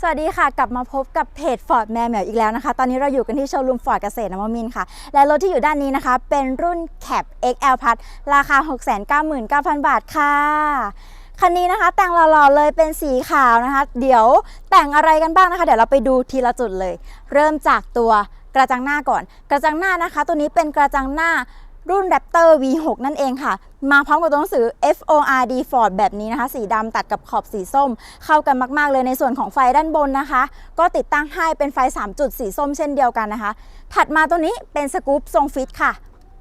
สวัสดีค่ะ กลับมาพบกับเพจ Ford แม่แมวอีกแล้วนะคะ ตอนนี้เราอยู่กันที่โชว์รูม Ford เกษตรนวมินค่ะ และรถที่อยู่ด้านนี้นะคะ เป็นรุ่น Cap XL Plus ราคา 699,000 บาทค่ะ คันนี้นะคะ แต่งหล่อๆเลยเป็นสีขาวนะคะ เดี๋ยวแต่งอะไรกันบ้างนะคะ เดี๋ยวเราไปดูทีละจุดเลย เริ่มจากตัวกระจังหน้าก่อน กระจังหน้านะคะ ตัวนี้เป็นกระจังหน้า รุ่น Raptor V6 นั่นเองค่ะ มาพร้อมกับตัวหนังสือ FORD Ford แบบนี้นะคะ สีดำตัดกับขอบสีส้ม เข้ากันมาก ๆ เลยในส่วนของไฟด้านบนนะคะ ก็ติดตั้งให้เป็นไฟ 3 จุดสีส้มเช่นเดียวกันนะคะ ถัดมาตัวนี้เป็นสกู๊ปทรงฟิตค่ะ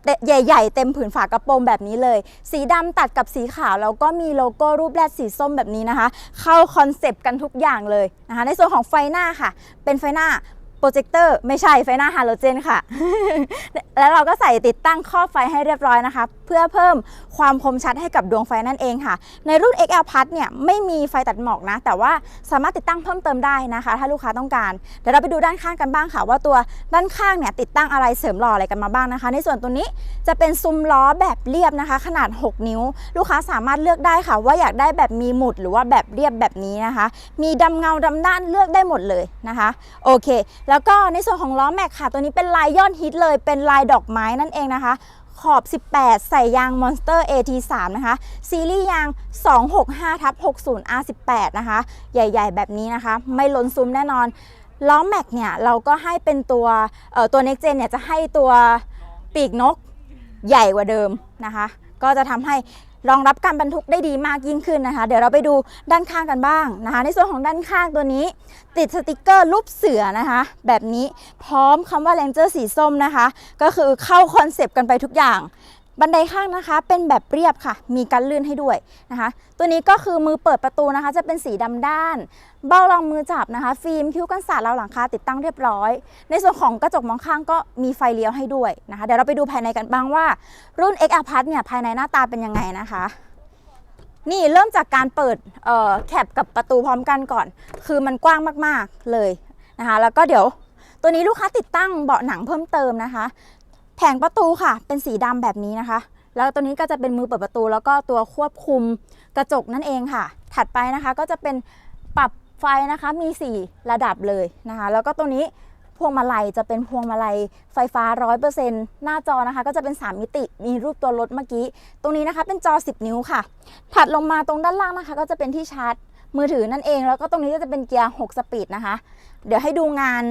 เตใหญ่ ๆ เต็มผืนฝากระโปรงแบบนี้เลย สีดำตัดกับสีขาว แล้วก็มีโลโก้รูปแรดสีส้มแบบนี้นะคะ เข้าคอนเซปต์กันทุกอย่างเลยนะคะ ในส่วนของไฟหน้าค่ะ เป็นไฟหน้า โปรเจคเตอร์ไม่ใช่ไฟหน้าฮาโลเจนค่ะ แล้วเราก็ใส่ติดตั้งข้อบไฟให้เรียบร้อยนะคะ เพื่อเพิ่มความคมชัดให้กับดวงไฟนั่นเองค่ะ ในรุ่น XL Plus เนี่ยไม่มีไฟตัดหมอกนะ แต่ว่าสามารถติดตั้งเพิ่มเติมได้นะคะ ถ้าลูกค้าต้องการ เดี๋ยวเราไปดูด้านข้างกันบ้างค่ะ ว่าตัวด้านข้างเนี่ยติดตั้งอะไรเสริมหล่ออะไรกันมาบ้างนะคะ ในส่วนตัวนี้จะเป็นซุ้มล้อแบบเรียบนะคะ ขนาด 6 นิ้ว ลูกค้าสามารถเลือกได้ค่ะ ว่าอยากได้แบบมีหมุดหรือว่าแบบเรียบแบบนี้นะคะ มีดำเงาดำด้านเลือกได้หมดเลยนะคะ โอเคแล้วแล้วก็ในส่วนของล้อแม็กค่ะ ตัวนี้เป็นลายยอดฮิตเลยเป็นลายดอกไม้นั่นเองนะคะ ขอบ 18 ใส่ยาง Monster AT3 นะคะ ซีรีส์ยาง 265ทับ60 R18 นะคะ ใหญ่ ๆ แบบนี้นะคะ ไม่ล้นซุ้มแน่นอน ล้อแม็กเนี่ย เราก็ให้เป็นตัวตัว Next Gen เนี่ยจะให้ตัวปีกนกใหญ่กว่าเดิมนะคะ ก็จะทำให้ รองรับการบรรทุกได้ดีมากยิ่งขึ้นนะคะ เดี๋ยวเราไปดูด้านข้างกันบ้างนะคะ ในส่วนของด้านข้างตัวนี้ ติดสติกเกอร์รูปเสือนะคะ แบบนี้พร้อมคำว่า Ranger สีส้มนะคะ ก็คือเข้าคอนเซปต์กันไปทุกอย่าง บันไดข้างนะคะเป็นแบบเรียบค่ะ มีกันลื่นให้ด้วยนะคะ ตัวนี้ก็คือมือเปิดประตูนะคะ จะเป็นสีดำด้าน เบ้ารองมือจับนะคะ ฟิล์มคิ้วกันสาดราวหลังคาติดตั้งเรียบร้อย ในส่วนของกระจกมองข้างก็มีไฟเลี้ยวให้ด้วยนะคะ เดี๋ยวเราไปดูภายในกันบ้างว่า รุ่น XR Plus เนี่ยภายในหน้าตาเป็นยังไงนะคะนี่เริ่มจากการเปิดเอ่อแคปกับประตูพร้อมกันก่อน คือมันกว้างมากๆเลยนะคะ แล้วก็เดี๋ยวตัวนี้ลูกค้าติดตั้งเบาะหนังเพิ่มเติมนะคะ ผงประตูค่ะ เป็นสีดำแบบนี้นะคะ แล้วตัวนี้ก็จะเป็นมือเปิดประตู แล้วก็ตัวควบคุมกระจกนั่นเองค่ะ ถัดไปนะคะก็จะเป็นปรับไฟนะคะมี 4 ระดับเลยนะคะ แล้วก็ตัวนี้พวงมาลัยจะเป็นพวงมาลัยไฟฟ้า 100%หน้าจอนะคะ ก็จะเป็น 3 มิติมีรูปตัวรถเมื่อกี้ ตรงนี้นะคะเป็นจอ 10 นิ้วค่ะ ถัดลงมาตรงด้านล่างนะคะ ก็จะเป็นที่ชาร์จ มือถือนั่นเอง แล้วก็ตรงนี้ก็จะเป็นเกียร์ 6 สปีดนะคะ เดี๋ยวให้ดูงาน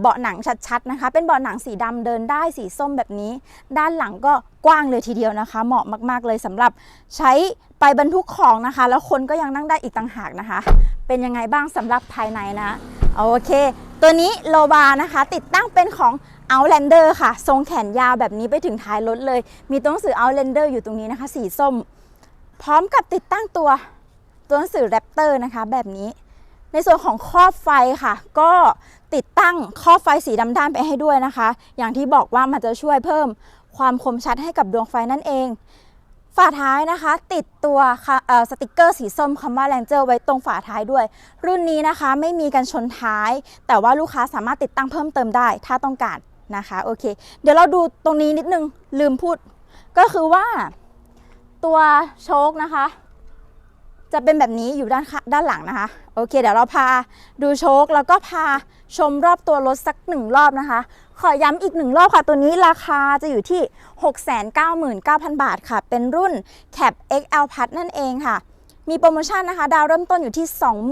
เบาะหนังชัดๆนะคะ เป็นเบาะหนังสีดำเดินได้สีส้มแบบนี้ ด้านหลังก็กว้างเลยทีเดียวนะคะ เหมาะมากๆเลยสำหรับใช้ไปบรรทุกของนะคะ แล้วคนก็ยังนั่งได้อีกต่างหากนะคะ เป็นยังไงบ้างสำหรับภายในนะโอเค ตัวนี้โลบานะคะ ติดตั้งเป็นของ Outlander ค่ะ ทรงแขนยาวแบบนี้ไปถึงท้ายรถเลย มีตัวหนังสือ Outlander อยู่ตรงนี้นะคะ สีส้ม พร้อมกับติดตั้งตัว ตัวหนังสือ Raptor นะคะแบบนี้ ในส่วนของครอบไฟค่ะ ก็ติดตั้งครอบไฟสีดำด้านไปให้ด้วยนะคะ อย่างที่บอกว่ามันจะช่วยเพิ่มความคมชัดให้กับดวงไฟนั่นเองฝาท้ายนะคะ ติดตัวสติกเกอร์สีส้มคำว่า Ranger ไว้ตรงฝาท้ายด้วย รุ่นนี้นะคะไม่มีกันชนท้าย แต่ว่าลูกค้าสามารถติดตั้งเพิ่มเติมได้ถ้าต้องการนะคะโอเค เดี๋ยวเราดูตรงนี้นิดนึงลืมพูด ก็คือว่าตัวโชคนะคะ จะเป็นแบบนี้อยู่ด้านด้านหลังนะคะ โอเค เดี๋ยวเราพาดูโชคแล้วก็พาชมรอบตัวรถสักหนึ่งรอบนะคะ ขอย้ำอีกหนึ่งรอบค่ะ ตัวนี้ราคาจะอยู่ที่ 699,000 บาทค่ะ เป็นรุ่น Cap XL Plus นั่นเองค่ะ มีโปรโมชั่นนะคะ ดาวเริ่มต้นอยู่ที่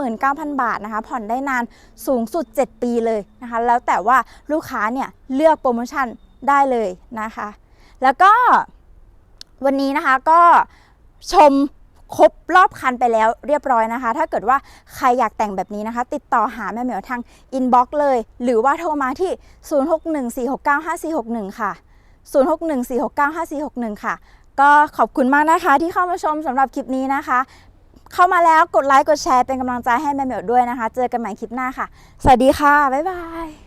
29,000 บาทนะคะ ผ่อนได้นานสูงสุด 7 ปีเลยนะคะ แล้วแต่ว่าลูกค้าเนี่ยเลือกโปรโมชั่นได้เลยนะคะ แล้วก็วันนี้นะคะก็ชม ครบรอบคันไปแล้วเรียบร้อยนะคะ ถ้าเกิดว่าใครอยากแต่งแบบนี้นะคะ ติดต่อหาแม่เหมียวทางอินบ็อกซ์เลย หรือว่าโทรมาที่ 0614695461 ค่ะ 0614695461 ค่ะ ก็ขอบคุณมากนะคะ ที่เข้ามาชมสำหรับคลิปนี้นะคะ เข้ามาแล้วกดไลค์กดแชร์เป็นกำลังใจให้แม่เหมียวด้วยนะคะ เจอกันใหม่คลิปหน้าค่ะ สวัสดีค่ะ บ๊ายบาย